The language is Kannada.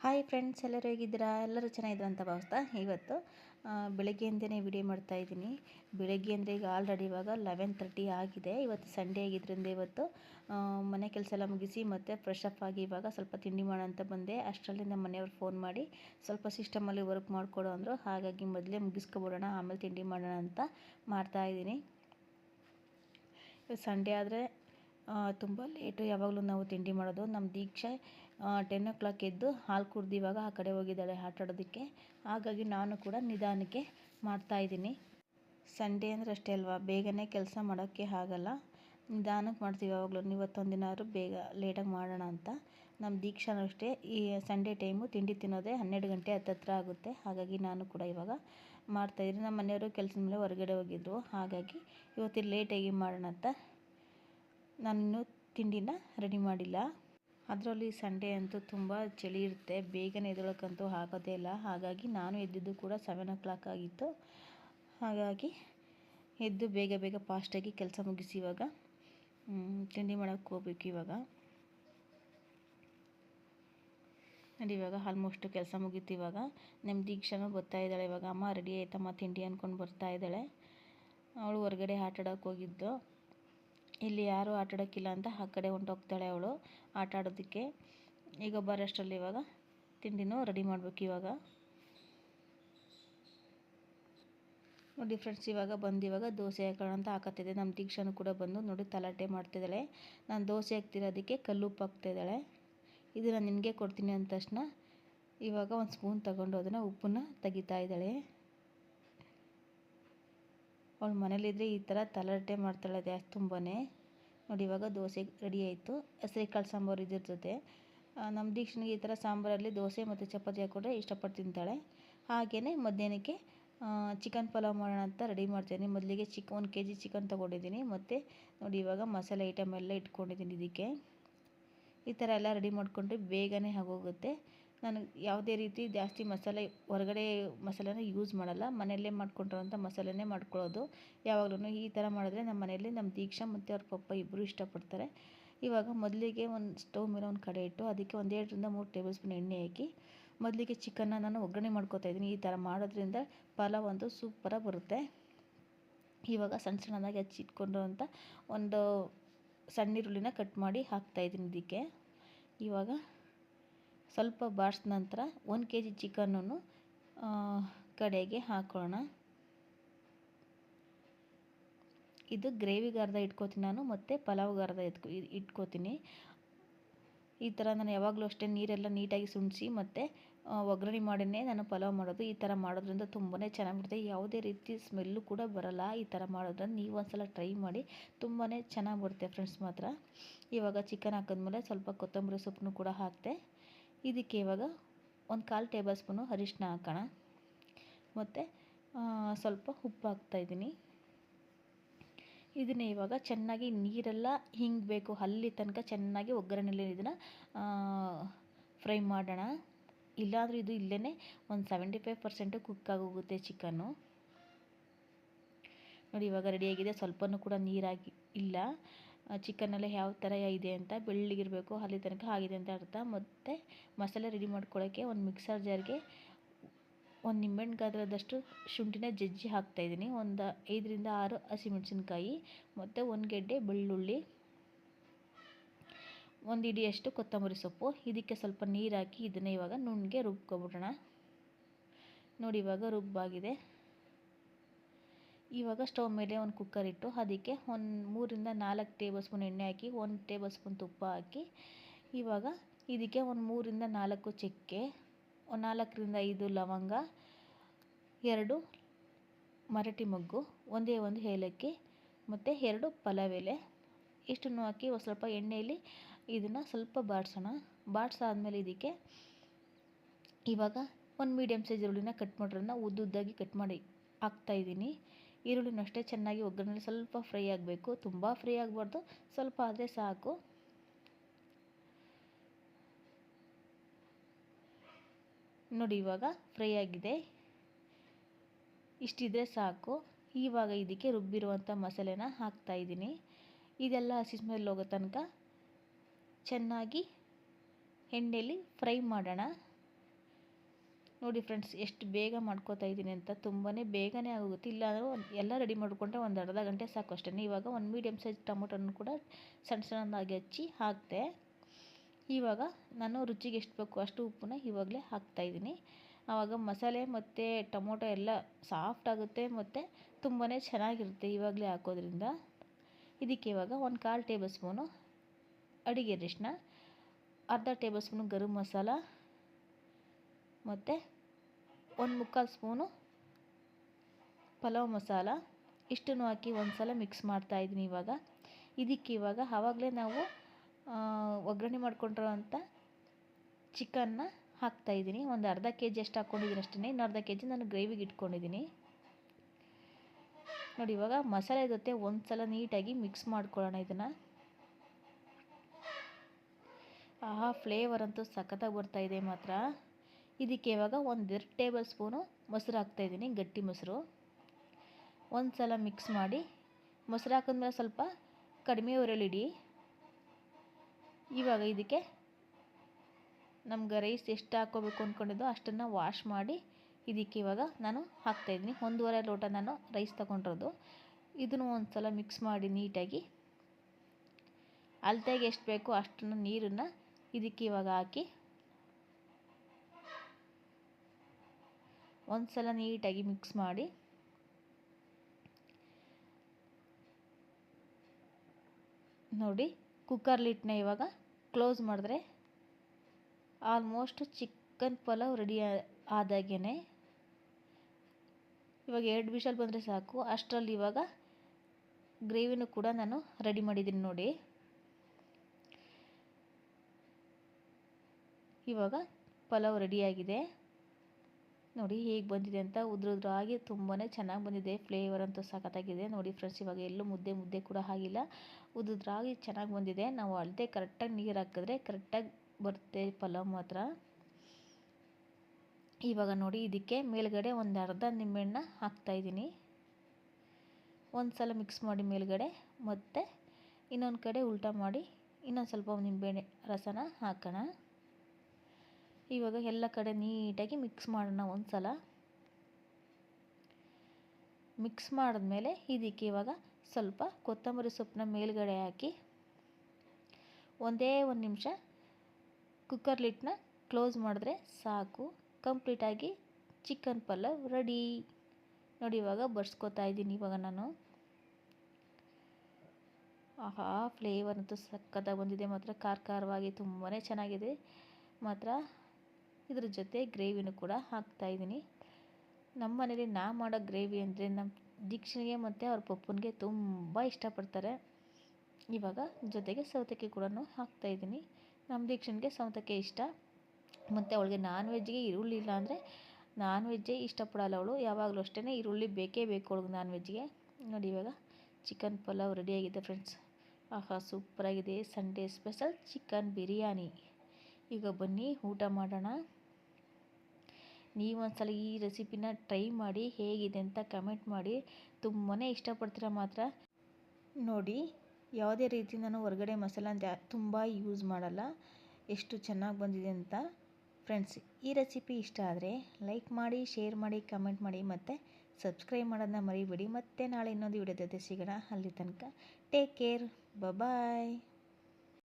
ಹಾಯ್ ಫ್ರೆಂಡ್ಸ್, ಎಲ್ಲರೂ ಹೇಗಿದ್ದೀರಾ? ಎಲ್ಲರೂ ಚೆನ್ನಾಗಿದ್ದೀರಾ ಅಂತ ಭಾವಿಸ್ತಾ ಇವತ್ತು ಬೆಳಗ್ಗೆಯಿಂದನೇ ವಿಡಿಯೋ ಮಾಡ್ತಾ ಇದ್ದೀನಿ. ಬೆಳಗ್ಗೆ ಅಂದರೆ ಈಗ ಆಲ್ರೆಡಿ ಇವಾಗ ಲೆವೆನ್ ತರ್ಟಿ ಆಗಿದೆ. ಇವತ್ತು ಸಂಡೇ ಆಗಿದ್ದರಿಂದ ಇವತ್ತು ಮನೆ ಕೆಲಸ ಎಲ್ಲ ಮುಗಿಸಿ ಮತ್ತು ಫ್ರೆಶ್ ಅಪ್ ಆಗಿ ಇವಾಗ ಸ್ವಲ್ಪ ತಿಂಡಿ ಮಾಡೋಣ ಅಂತ ಬಂದೆ. ಅಷ್ಟರಲ್ಲಿ ನಮ್ಮ ಮನೆಯವ್ರು ಫೋನ್ ಮಾಡಿ ಸ್ವಲ್ಪ ಸಿಸ್ಟಮಲ್ಲಿ ವರ್ಕ್ ಮಾಡಿಕೊಡು ಅಂದರು. ಹಾಗಾಗಿ ಮೊದಲೇ ಮುಗಿಸ್ಕೊಬಿಡೋಣ, ಆಮೇಲೆ ತಿಂಡಿ ಮಾಡೋಣ ಅಂತ ಮಾಡ್ತಾ ಇದ್ದೀನಿ. ಸಂಡೇ ಆದರೆ ತುಂಬ ಲೇಟು ಯಾವಾಗಲೂ ನಾವು ತಿಂಡಿ ಮಾಡೋದು. ನಮ್ಮ ದೀಕ್ಷೆ ಟೆನ್ ಓ ಕ್ಲಾಕ್ ಎದ್ದು ಹಾಲು ಕುಡ್ದು ಇವಾಗ ಆ ಕಡೆ ಹೋಗಿದ್ದಾಳೆ ಆಟ ಆಡೋದಕ್ಕೆ ಹಾಗಾಗಿ ನಾನು ಕೂಡ ನಿಧಾನಕ್ಕೆ ಮಾಡ್ತಾ ಇದ್ದೀನಿ. ಸಂಡೇ ಅಂದರೆ ಅಷ್ಟೇ ಅಲ್ವಾ? ಬೇಗನೆ ಕೆಲಸ ಮಾಡೋಕ್ಕೆ ಆಗಲ್ಲ. ನಿಧಾನಕ್ಕೆ ಮಾಡ್ತೀವಿ ಯಾವಾಗಲೂ. ಇವತ್ತೊಂದು ದಿನ ಆದರೂ ಬೇಗ ಲೇಟಾಗಿ ಮಾಡೋಣ ಅಂತ. ನಮ್ಮ ದೀಕ್ಷಾನು ಅಷ್ಟೇ. ಈ ಸಂಡೇ ಟೈಮು ತಿಂಡಿ ತಿನ್ನೋದೇ ಹನ್ನೆರಡು ಗಂಟೆ ಹತ್ತತ್ರ ಆಗುತ್ತೆ. ಹಾಗಾಗಿ ನಾನು ಕೂಡ ಇವಾಗ ಮಾಡ್ತಾಯಿದ್ದೀನಿ ನಮ್ಮ ಮನೆಯವರು ಕೆಲಸದ ಮೇಲೆ ಹೊರಗಡೆ ಹೋಗಿದ್ರು. ಹಾಗಾಗಿ ಇವತ್ತು ಲೇಟಾಗಿ ಮಾಡೋಣ ಅಂತ. ನಾನು ತಿಂಡಿನ ರೆಡಿ ಮಾಡಿಲ್ಲ. ಅದರಲ್ಲಿ ಸಂಡೇ ಅಂತೂ ತುಂಬ ಚಳಿ ಇರುತ್ತೆ. ಬೇಗನೆ ಎದ್ದೇಳೋಕ್ಕಂತೂ ಆಗೋದೇ ಇಲ್ಲ. ಹಾಗಾಗಿ ನಾನು ಎದ್ದಿದ್ದು ಕೂಡ ಸೆವೆನ್ ಓ ಕ್ಲಾಕ್ ಆಗಿತ್ತು. ಹಾಗಾಗಿ ಎದ್ದು ಬೇಗ ಬೇಗ ಫಾಸ್ಟಾಗಿ ಕೆಲಸ ಮುಗಿಸಿ ಇವಾಗ ತಿಂಡಿ ಮಾಡೋಕ್ಕೆ ಹೋಗ್ಬೇಕು ಇವಾಗ. ನೋಡಿ, ಇವಾಗ ಆಲ್ಮೋಸ್ಟು ಕೆಲಸ ಮುಗೀತು ಇವಾಗ. ನಮ್ಮ ದೀಕ್ಷಾನು ಬರ್ತಾ ಇದ್ದಾಳೆ ಇವಾಗ. ಅಮ್ಮ ರೆಡಿ ಆಯ್ತಮ್ಮ, ತಿಂಡಿ ಅಂದ್ಕೊಂಡು ಬರ್ತಾ ಇದ್ದಾಳೆ. ಅವಳು ಹೊರಗಡೆ ಆಟ ಆಡೋಕ್ಕೆ ಹೋಗಿದ್ದು. ಇಲ್ಲಿ ಯಾರೂ ಆಟ ಆಡೋಕ್ಕಿಲ್ಲ ಅಂತ ಆ ಕಡೆ ಹೊಂಟೋಗ್ತಾಳೆ ಅವಳು ಆಟ ಆಡೋದಕ್ಕೆ ಈಗ ಬರೋಷ್ಟರಲ್ಲಿ ಇವಾಗ ತಿಂಡಿನೂ ರೆಡಿ ಮಾಡಬೇಕು ಇವಾಗ. ನೋಡಿ ಫ್ರೆಂಡ್ಸ್, ಇವಾಗ ಬಂದು ಇವಾಗ ದೋಸೆ ಹಾಕೋಣ ಅಂತ ಹಾಕತ್ತಿದೆ ನಮ್ಮ ದೀಕ್ಷಾನು ಕೂಡ ಬಂದು ನೋಡಿ ತಲಾಟೆ ಮಾಡ್ತಿದ್ದಾಳೆ. ನಾನು ದೋಸೆ ಹಾಕ್ತಿರೋದಕ್ಕೆ ಕಲ್ಲುಪ್ಪು ಹಾಕ್ತಿದ್ದಾಳೆ. ಇದು ನಾನು ನಿನಗೆ ಕೊಡ್ತೀನಿ ಅಂದ ತಕ್ಷಣ ಇವಾಗ ಒಂದು ಸ್ಪೂನ್ ತಗೊಂಡು ಅದನ್ನು ಉಪ್ಪನ್ನ ತೆಗಿತಾ ಇದ್ದಾಳೆ. ಅವಳು ಮನೇಲಿದ್ದರೆ ಈ ಥರ ತಲಾಟೆ ಮಾಡ್ತಾಳೆ ಜಾಸ್ತಿ ತುಂಬಾ ನೋಡಿ, ಇವಾಗ ದೋಸೆ ರೆಡಿ ಆಯಿತು. ಹೆಸರುಕಾಳು ಸಾಂಬಾರು ಇದ್ರ ಜೊತೆ. ನಮ್ಮ ದೀಕ್ಷಣಿಗೆ ಈ ಥರ ಸಾಂಬಾರಲ್ಲಿ ದೋಸೆ ಮತ್ತು ಚಪಾತಿ ಹಾಕ್ಕೊಂಡ್ರೆ ಇಷ್ಟಪಟ್ಟು ತಿಂತಾಳೆ. ಹಾಗೆಯೇ ಮಧ್ಯಾಹ್ನಕ್ಕೆ ಚಿಕನ್ ಪಲಾವ್ ಮಾಡೋಣ ಅಂತ ರೆಡಿ ಮಾಡ್ತೀನಿ ಮೊದಲಿಗೆ ಚಿಕ್ ಒಂದು ಕೆ ಜಿ ಚಿಕನ್ ತೊಗೊಂಡಿದ್ದೀನಿ. ಮತ್ತು ನೋಡಿ, ಇವಾಗ ಮಸಾಲೆ ಐಟಮ್ ಎಲ್ಲ ಇಟ್ಕೊಂಡಿದ್ದೀನಿ ಇದಕ್ಕೆ. ಈ ಥರ ಎಲ್ಲ ರೆಡಿ ಮಾಡಿಕೊಂಡ್ರೆ ಬೇಗನೆ ಆಗೋಗುತ್ತೆ. ನಾನು ಯಾವುದೇ ರೀತಿ ಜಾಸ್ತಿ ಮಸಾಲೆ ಹೊರಗಡೆ ಮಸಾಲೆನ ಯೂಸ್ ಮಾಡಲ್ಲ. ಮನೆಯಲ್ಲೇ ಮಾಡ್ಕೊಂಡಿರೋಂಥ ಮಸಾಲೆನೇ ಮಾಡ್ಕೊಳ್ಳೋದು. ಯಾವಾಗಲೂ ಈ ಥರ ಮಾಡಿದ್ರೆ ನಮ್ಮ ಮನೆಯಲ್ಲಿ ನಮ್ಮ ದೀಕ್ಷಾ ಮತ್ತು ಅವ್ರ ಪಪ್ಪ ಇಬ್ಬರು ಇಷ್ಟಪಡ್ತಾರೆ. ಇವಾಗ ಮೊದಲಿಗೆ ಒಂದು ಸ್ಟವ್ ಮೇಲೆ ಒಂದು ಕಡೆ ಇಟ್ಟು ಅದಕ್ಕೆ ಒಂದು ಎರಡರಿಂದ ಮೂರು ಟೇಬಲ್ ಸ್ಪೂನ್ ಎಣ್ಣೆ ಹಾಕಿ ಮೊದಲಿಗೆ ಚಿಕನ್ನ ನಾನು ಒಗ್ಗರಣೆ ಮಾಡ್ಕೋತಾ ಇದ್ದೀನಿ. ಈ ಥರ ಮಾಡೋದ್ರಿಂದ ಪಲಾವ್ ಒಂದು ಸೂಪರಾಗಿ ಬರುತ್ತೆ. ಇವಾಗ ಸಣ್ಣ ಸಣ್ಣದಾಗಿ ಹಚ್ಚಿಟ್ಕೊಂಡು ಅಂತ ಒಂದು ಸಣ್ಣ ಈರುಳ್ಳಿನ ಕಟ್ ಮಾಡಿ ಹಾಕ್ತಾಯಿದ್ದೀನಿ ಇದಕ್ಕೆ. ಇವಾಗ ಸ್ವಲ್ಪ ಬಾಡಿಸಿದ ನಂತರ ಒಂದು ಕೆ ಜಿ ಚಿಕನನ್ನು ಕಡೆಗೆ ಹಾಕೋಣ ಇದು ಗ್ರೇವಿಗಾರ್ಧ ಇಟ್ಕೋತೀನಿ ನಾನು, ಮತ್ತು ಪಲಾವ್ಗೆ ಅರ್ಧ ಇಟ್ಕೊ ಇಟ್ಕೋತೀನಿ. ಈ ಥರ ನಾನು ಯಾವಾಗಲೂ ಅಷ್ಟೇ ನೀರೆಲ್ಲ ನೀಟಾಗಿ ಸುಣಿಸಿ ಮತ್ತು ಒಗ್ಗರಣೆ ಮಾಡಿನೇ ನಾನು ಪಲಾವ್ ಮಾಡೋದು. ಈ ಥರ ಮಾಡೋದ್ರಿಂದ ತುಂಬಾ ಚೆನ್ನಾಗಿರುತ್ತೆ ಯಾವುದೇ ರೀತಿ ಸ್ಮೆಲ್ಲು ಕೂಡ ಬರಲ್ಲ. ಈ ಥರ ಮಾಡೋದ್ರಿಂದ ನೀವು ಒಂದ್ಸಲ ಟ್ರೈ ಮಾಡಿ ತುಂಬಾ ಚೆನ್ನಾಗಿ ಬರುತ್ತೆ ಫ್ರೆಂಡ್ಸ್ ಮಾತ್ರ. ಇವಾಗ ಚಿಕನ್ ಹಾಕಿದ್ಮೇಲೆ ಸ್ವಲ್ಪ ಕೊತ್ತಂಬರಿ ಸೊಪ್ಪನ್ನು ಕೂಡ ಹಾಕಿದೆ ಇದಕ್ಕೆ ಇವಾಗ ಒಂದು ಕಾಲು ಟೇಬಲ್ ಸ್ಪೂನು ಅರಿಶಿನ ಹಾಕೋಣ. ಮತ್ತು ಸ್ವಲ್ಪ ಉಪ್ಪು ಹಾಕ್ತಾಯಿದ್ದೀನಿ ಇದನ್ನು ಇವಾಗ ಚೆನ್ನಾಗಿ ನೀರೆಲ್ಲ ಹಿಂಗಬೇಕು ಅಲ್ಲಿ ತನಕ ಚೆನ್ನಾಗಿ ಒಗ್ಗರಣೆಯಲ್ಲಿ ಇದನ್ನು ಫ್ರೈ ಮಾಡೋಣ. ಇಲ್ಲಾಂದರೆ ಇದು ಇಲ್ಲೇ ಒಂದು ಸೆವೆಂಟಿ ಫೈವ್ ಪರ್ಸೆಂಟು ಕುಕ್ ಆಗೋಗುತ್ತೆ ಚಿಕನ್ನು ನೋಡಿ, ಇವಾಗ ರೆಡಿಯಾಗಿದೆ ಸ್ವಲ್ಪನೂ ಕೂಡ ನೀರಾಗಿ ಇಲ್ಲ. ಚಿಕನಲ್ಲಿ ಯಾವ ಥರ ಇದೆ ಅಂತ ಬೆಳ್ಳಗಿರಬೇಕು ಅಲ್ಲಿ ತನಕ ಆಗಿದೆ ಅಂತ ಅರ್ಥ. ಮತ್ತು ಮಸಾಲೆ ರೆಡಿ ಮಾಡ್ಕೊಳ್ಳೋಕ್ಕೆ ಒಂದು ಮಿಕ್ಸರ್ ಜಾರ್ಗೆ ಒಂದು ನಿಂಬೆಹಣ್ಣು ಶುಂಠಿನ ಜಜ್ಜಿ ಹಾಕ್ತಾಯಿದ್ದೀನಿ ಒಂದು ಐದರಿಂದ ಆರು ಹಸಿಮೆಣಸಿನ್ಕಾಯಿ, ಮತ್ತು ಒಂದು ಗೆಡ್ಡೆ ಬೆಳ್ಳುಳ್ಳಿ, ಒಂದು ಇಡಿಯಷ್ಟು ಕೊತ್ತಂಬರಿ ಸೊಪ್ಪು. ಇದಕ್ಕೆ ಸ್ವಲ್ಪ ನೀರು ಹಾಕಿ ಇದನ್ನು ಇವಾಗ ನುಣ್ಣಗೆ ರುಬ್ಕೊಬಿಡೋಣ. ನೋಡಿ ಇವಾಗ ರುಬ್ಬಾಗಿದೆ. ಇವಾಗ ಸ್ಟವ್ ಮೇಲೆ ಒಂದು ಕುಕ್ಕರ್ ಇಟ್ಟು ಅದಕ್ಕೆ ಒಂದು ಮೂರಿಂದ ನಾಲ್ಕು ಟೇಬಲ್ ಸ್ಪೂನ್ ಎಣ್ಣೆ ಹಾಕಿ, ಒಂದು ಟೇಬಲ್ ಸ್ಪೂನ್ ತುಪ್ಪ ಹಾಕಿ, ಇವಾಗ ಇದಕ್ಕೆ ಒಂದು ಮೂರಿಂದ ನಾಲ್ಕು ಚಕ್ಕೆ, ಒಂದು ನಾಲ್ಕರಿಂದ ಐದು ಲವಂಗ, ಎರಡು ಮರಟಿ ಮೊಗ್ಗು, ಒಂದೇ ಒಂದು ಏಲಕ್ಕಿ ಮತ್ತು ಎರಡು ಪಲಾವ್ ಎಲೆ ಇಷ್ಟನ್ನು ಹಾಕಿ ಒಂದು ಸ್ವಲ್ಪ ಎಣ್ಣೆಯಲ್ಲಿ ಇದನ್ನು ಸ್ವಲ್ಪ ಬಾಡಿಸೋಣ. ಬಾಡಿಸಾದ್ಮೇಲೆ ಇದಕ್ಕೆ ಇವಾಗ ಒಂದು ಮೀಡಿಯಮ್ ಸೈಜ್ ಈರುಳ್ಳಿನ ಕಟ್ ಮಾಡಿರೋದನ್ನ ಉದ್ದುದ್ದಾಗಿ ಕಟ್ ಮಾಡಿ ಹಾಕ್ತಾಯಿದ್ದೀನಿ ಈರುಳ್ಳಿನ ಅಷ್ಟೇ ಚೆನ್ನಾಗಿ ಒಗ್ಗರಣೆಲಿ ಸ್ವಲ್ಪ ಫ್ರೈ ಆಗಬೇಕು. ತುಂಬ ಫ್ರೈ ಆಗಬಾರ್ದು. ಸ್ವಲ್ಪ ಆದರೆ ಸಾಕು. ನೋಡಿ ಇವಾಗ ಫ್ರೈ ಆಗಿದೆ. ಇಷ್ಟಿದ್ರೆ ಸಾಕು. ಇವಾಗ ಇದಕ್ಕೆ ರುಬ್ಬಿರುವಂಥ ಮಸಾಲೆನ ಹಾಕ್ತಾಯಿದ್ದೀನಿ ಇದೆಲ್ಲ ಹಸಿ ಸ್ಮೆಲ್ ಹೋಗೋ ತನಕ ಚೆನ್ನಾಗಿ ಎಣ್ಣೆಲಿ ಫ್ರೈ ಮಾಡೋಣ. ನೋಡಿ ಫ್ರೆಂಡ್ಸ್ ಎಷ್ಟು ಬೇಗ ಮಾಡ್ಕೋತಾ ಇದ್ದೀನಿ ಅಂತ ತುಂಬಾ ಬೇಗನೆ ಆಗೋಗುತ್ತೆ. ಒಂದು ಎಲ್ಲ ರೆಡಿ ಮಾಡಿಕೊಂಡ್ರೆ ಒಂದು ಅರ್ಧ ಗಂಟೆ ಸಾಕು ಅಷ್ಟೇ. ಇವಾಗ ಒಂದು ಮೀಡಿಯಮ್ ಸೈಜ್ ಟೊಮೊಟೊನ ಕೂಡ ಸಣ್ಣ ಸಣ್ಣದಾಗಿ ಹಚ್ಚಿ ಹಾಕಿದೆ, ಇವಾಗ ನಾನು ರುಚಿಗೆ ಎಷ್ಟು ಬೇಕು ಅಷ್ಟು ಉಪ್ಪನ್ನ ಇವಾಗಲೇ ಹಾಕ್ತಾಯಿದ್ದೀನಿ ಆವಾಗ ಮಸಾಲೆ ಮತ್ತು ಟೊಮೊಟೊ ಎಲ್ಲ ಸಾಫ್ಟ್ ಆಗುತ್ತೆ ಮತ್ತು ತುಂಬಾ ಚೆನ್ನಾಗಿರುತ್ತೆ ಇವಾಗಲೇ ಹಾಕೋದ್ರಿಂದ. ಇದಕ್ಕೆ ಇವಾಗ ಒಂದು ಕಾಲು ಟೇಬಲ್ ಸ್ಪೂನು ಅಡಿಗೆ ಅರಿಶಿನ ಅರ್ಧ ಟೇಬಲ್ ಸ್ಪೂನು ಗರಂ ಮಸಾಲ ಮತ್ತು ಒಂದು ಮುಕ್ಕಾಲು ಸ್ಪೂನು ಪಲಾವ್ ಮಸಾಲ. ಇಷ್ಟನ್ನು ಹಾಕಿ ಒಂದು ಸಲ ಮಿಕ್ಸ್ ಮಾಡ್ತಾಯಿದ್ದೀನಿ ಇವಾಗ. ಇದಕ್ಕೆ ಇವಾಗ ಆವಾಗಲೇ ನಾವು ಒಗ್ಗರಣೆ ಮಾಡ್ಕೊಂಡಿರೋವಂಥ ಚಿಕನ್ನ ಹಾಕ್ತಾ ಇದ್ದೀನಿ. ಒಂದು ಅರ್ಧ ಕೆ ಜಿ ಅಷ್ಟು ಹಾಕ್ಕೊಂಡಿದ್ದೀನಿ ಅಷ್ಟೇ ಇನ್ನು ಅರ್ಧ ಕೆ ಜಿ ನಾನು ಗ್ರೇವಿಗೆ ಇಟ್ಕೊಂಡಿದ್ದೀನಿ. ನೋಡಿ, ಇವಾಗ ಮಸಾಲೆ ಜೊತೆ ಒಂದು ಸಲ ನೀಟಾಗಿ ಮಿಕ್ಸ್ ಮಾಡ್ಕೊಳ್ಳೋಣ ಇದನ್ನು. ಆಹಾ ಫ್ಲೇವರ್ ಅಂತೂ ಸಖತ್ತಾಗಿ ಬರ್ತಾಯಿದೆ ಮಾತ್ರ. ಇದಕ್ಕೆ ಇವಾಗ ಒಂದೆರಡು ಟೇಬಲ್ ಸ್ಪೂನು ಮೊಸರು ಹಾಕ್ತಾಯಿದ್ದೀನಿ ಗಟ್ಟಿ ಮೊಸರು. ಒಂದು ಸಲ ಮಿಕ್ಸ್ ಮಾಡಿ ಮೊಸರು ಹಾಕಿದ್ಮೇಲೆ ಸ್ವಲ್ಪ ಕಡಿಮೆ ಉರಳಿಡಿ ಇವಾಗ ಇದಕ್ಕೆ ನಮ್ಗೆ ರೈಸ್ ಎಷ್ಟು ಹಾಕ್ಕೋಬೇಕು ಅಂದ್ಕೊಂಡಿದ್ದೋ ಅಷ್ಟನ್ನು ವಾಶ್ ಮಾಡಿ ಇದಕ್ಕೆ ಇವಾಗ ನಾನು ಹಾಕ್ತಾಯಿದ್ದೀನಿ ಒಂದೂವರೆ ಲೋಟ ನಾನು ರೈಸ್ ತೊಗೊಂಡಿರೋದು. ಇದನ್ನು ಒಂದು ಸಲ ಮಿಕ್ಸ್ ಮಾಡಿ ನೀಟಾಗಿ. ಅಳತೆಗೆ ಎಷ್ಟು ಬೇಕೋ ಅಷ್ಟನ್ನು ನೀರನ್ನು ಇದಕ್ಕೆ ಇವಾಗ ಹಾಕಿ ಒಂದು ಸಲ ನೀಟಾಗಿ ಮಿಕ್ಸ್ ಮಾಡಿ. ನೋಡಿ ಕುಕ್ಕರ್ ಲಿಟ್ನ ಇವಾಗ ಕ್ಲೋಸ್ ಮಾಡಿದ್ರೆ ಆಲ್ಮೋಸ್ಟ್ ಚಿಕನ್ ಪಲಾವ್ ರೆಡಿ ಆದಾಗೇ ಇವಾಗ ಎರಡು ವಿಷಲ್ ಬಂದರೆ ಸಾಕು. ಅಷ್ಟರಲ್ಲಿ ಇವಾಗ ಗ್ರೇವಿನೂ ಕೂಡ ನಾನು ರೆಡಿ ಮಾಡಿದ್ದೀನಿ ನೋಡಿ. ಇವಾಗ ಪಲಾವ್ ರೆಡಿಯಾಗಿದೆ ನೋಡಿ ಹೇಗೆ ಬಂದಿದೆ ಅಂತ ಉದ್ರುದ್ರಾಗಿ ತುಂಬಾ ಚೆನ್ನಾಗಿ ಬಂದಿದೆ. ಫ್ಲೇವರ್ ಅಂತೂ ಸಖತ್ತಾಗಿದೆ. ನೋಡಿ ಫ್ರೆಂಡ್ಸ್ ಇವಾಗ ಎಲ್ಲೂ ಮುದ್ದೆ ಮುದ್ದೆ ಕೂಡ ಆಗಿಲ್ಲ. ಉದ್ರುದ್ರಾಗಿ ಚೆನ್ನಾಗಿ ಬಂದಿದೆ. ನಾವು ಅಳತೆ ಕರೆಕ್ಟಾಗಿ ನೀರು ಹಾಕಿದ್ರೆ ಕರೆಕ್ಟಾಗಿ ಬರುತ್ತೆ ಪಲಾವ್ ಮಾತ್ರ. ಇವಾಗ ನೋಡಿ ಇದಕ್ಕೆ ಮೇಲ್ಗಡೆ ಒಂದು ಅರ್ಧ ನಿಂಬೆಹಣ್ಣ ಹಾಕ್ತಾಯಿದ್ದೀನಿ ಒಂದು ಸಲ ಮಿಕ್ಸ್ ಮಾಡಿ ಮೇಲ್ಗಡೆ ಮತ್ತು ಇನ್ನೊಂದು ಕಡೆ ಉಲ್ಟಾ ಮಾಡಿ ಇನ್ನೊಂದು ಸ್ವಲ್ಪ ನಿಂಬೆಹಣ್ಣೆ ರಸನ ಹಾಕೋಣ. ಇವಾಗ ಎಲ್ಲ ಕಡೆ ನೀಟಾಗಿ ಮಿಕ್ಸ್ ಮಾಡೋಣ ಒಂದು ಸಲ ಮಿಕ್ಸ್ ಮಾಡಿದ್ಮೇಲೆ ಇದಕ್ಕೆ ಇವಾಗ ಸ್ವಲ್ಪ ಕೊತ್ತಂಬರಿ ಸೊಪ್ಪನ್ನ ಮೇಲ್ಗಡೆ ಹಾಕಿ ಒಂದೇ ಒಂದು ನಿಮಿಷ ಕುಕ್ಕರ್ ಲಿಟ್ನ ಕ್ಲೋಸ್ ಮಾಡಿದ್ರೆ ಸಾಕು. ಕಂಪ್ಲೀಟಾಗಿ ಚಿಕನ್ ಪಲಾವ್ ರೆಡಿ ನೋಡಿ ಇವಾಗ ಬರ್ಸ್ಕೊತಾ ಇದ್ದೀನಿ ಇವಾಗ ನಾನು. ಆಹಾ ಫ್ಲೇವರ್ ಅಂತೂ ಸಕ್ಕತ್ತಾಗಿ ಬಂದಿದೆ. ಮಾತ್ರ ಖಾರ ಖಾರವಾಗಿ ತುಂಬಾ ಚೆನ್ನಾಗಿದೆ. ಮಾತ್ರ ಇದ್ರ ಜೊತೆ ಗ್ರೇವಿನೂ ಕೂಡ ಹಾಕ್ತಾಯಿದ್ದೀನಿ ನಮ್ಮ ಮನೇಲಿ ನಾ ಮಾಡೋ ಗ್ರೇವಿ ಅಂದರೆ ನಮ್ಮ ದೀಕ್ಷಿಣಿಗೆ ಮತ್ತು ಅವ್ರ ಪಪ್ಪನಿಗೆ ತುಂಬ ಇಷ್ಟಪಡ್ತಾರೆ. ಇವಾಗ ಜೊತೆಗೆ ಸೌತೆಕಾಯಿ ಕೂಡ ಹಾಕ್ತಾಯಿದ್ದೀನಿ ನಮ್ಮ ದೀಕ್ಷಿಣಿಗೆ ಸೌತೆಕಾಯಿ ಇಷ್ಟ. ಮತ್ತು ಅವಳಿಗೆ ನಾನ್ ವೆಜ್ಗೆ ಈರುಳ್ಳಿ ಇಲ್ಲ ಅಂದರೆ ನಾನ್ ವೆಜ್ಜೇ ಇಷ್ಟಪಡಲ್ಲ ಅವಳು. ಯಾವಾಗಲೂ ಅಷ್ಟೇ ಈರುಳ್ಳಿ ಬೇಕೇ ಬೇಕು ಅವಳಿಗೆ ನಾನ್ ವೆಜ್ಗೆ ನೋಡಿ ಇವಾಗ ಚಿಕನ್ ಪಲಾವ್ ರೆಡಿಯಾಗಿದೆ ಫ್ರೆಂಡ್ಸ್ ಆಹಾ ಸೂಪರಾಗಿದೆ ಸಂಡೇ ಸ್ಪೆಷಲ್ ಚಿಕನ್ ಬಿರಿಯಾನಿ. ಈಗ ಬನ್ನಿ ಊಟ ಮಾಡೋಣ. ನೀವೊಂದ್ಸಲ ಈ ರೆಸಿಪಿನ ಟ್ರೈ ಮಾಡಿ ಹೇಗಿದೆ ಅಂತ ಕಮೆಂಟ್ ಮಾಡಿ. ತುಂಬಾ ಇಷ್ಟಪಡ್ತೀರ ಮಾತ್ರ. ನೋಡಿ, ಯಾವುದೇ ರೀತಿ ನಾನು ಹೊರಗಡೆ ಮಸಾಲ ತುಂಬ ಯೂಸ್ ಮಾಡಲ್ಲ. ಎಷ್ಟು ಚೆನ್ನಾಗಿ ಬಂದಿದೆ ಅಂತ. ಫ್ರೆಂಡ್ಸ್ ಈ ರೆಸಿಪಿ ಇಷ್ಟ ಆದರೆ ಲೈಕ್ ಮಾಡಿ ಶೇರ್ ಮಾಡಿ ಕಮೆಂಟ್ ಮಾಡಿ ಮತ್ತು ಸಬ್ಸ್ಕ್ರೈಬ್ ಮಾಡೋದನ್ನ ಮರಿಬೇಡಿ. ಮತ್ತೆ ನಾಳೆ ಇನ್ನೊಂದು ವಿಡಿಯೋ ಜೊತೆ ಸಿಗೋಣ. ಅಲ್ಲಿ ತನಕ ಟೇಕ್ ಕೇರ್ ಬಾಯ್